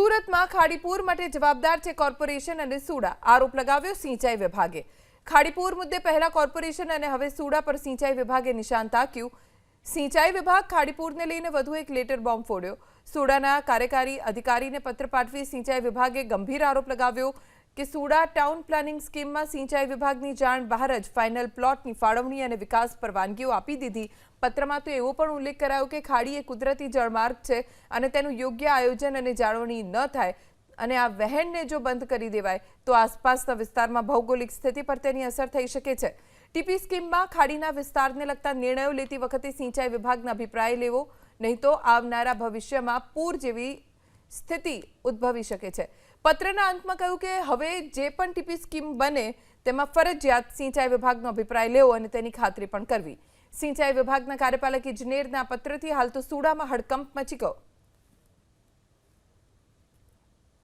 સુરતમાં ખાડીપુર માટે જવાબદાર છે કોર્પોરેશન અને સુડા. આરોપ લગાવ્યો સિંચાઈ વિભાગે. ખાડીપુર મુદ્દે પહેલા કોર્પોરેશન અને હવે સુડા પર સિંચાઈ વિભાગે નિશાન તાક્યું. સિંચાઈ વિભાગ ખાડીપુરને લઈને વધુ એક લેટર બોમ્બ ફોડ્યો. સુડાના કાર્યકારી અધિકારીને પત્ર પાઠવી સિંચાઈ વિભાગે ગંભીર આરોપ લગાવ્યો. કે સુડા ટાઉન પ્લાનિંગ સ્કીમમાં સિંચાઈ વિભાગની જાણ બહાર જ ફાઇનલ પ્લોટની ફાળવણી અને વિકાસ પરવાનગીઓ આપી દીધી. પત્રમાં તો એવો પણ ઉલ્લેખ કરાયો કે ખાડી એ કુદરતી જળમાર્ગ છે અને તેનું યોગ્ય આયોજન અને જાળવણી ન થાય અને આ વહેણને જો બંધ કરી દેવાય, તો આસપાસના વિસ્તારમાં ભૌગોલિક સ્થિતિ પર તેની અસર થઈ શકે છે. ટીપી સ્કીમમાં ખાડીના વિસ્તારને લગતા નિર્ણયો લેતી વખતે સિંચાઈ વિભાગના અભિપ્રાય લેવો, નહીં તો આવનારા ભવિષ્યમાં પૂર જેવી સ્થિતિ ઉદ્ભવી શકે છે. પત્રના અંતમાં કહ્યું કે હવે જે પણ ટીપી સ્કીમ બને, તેમાં ફરજિયાત સિંચાઈ વિભાગનો અભિપ્રાય લેવો અને તેની ખાતરી પણ કરવી. સિંચાઈ વિભાગના કાર્યપાલક ઇજનેરના પત્રથી હાલ તો સુડામાં હડકંપ મચી ગયો.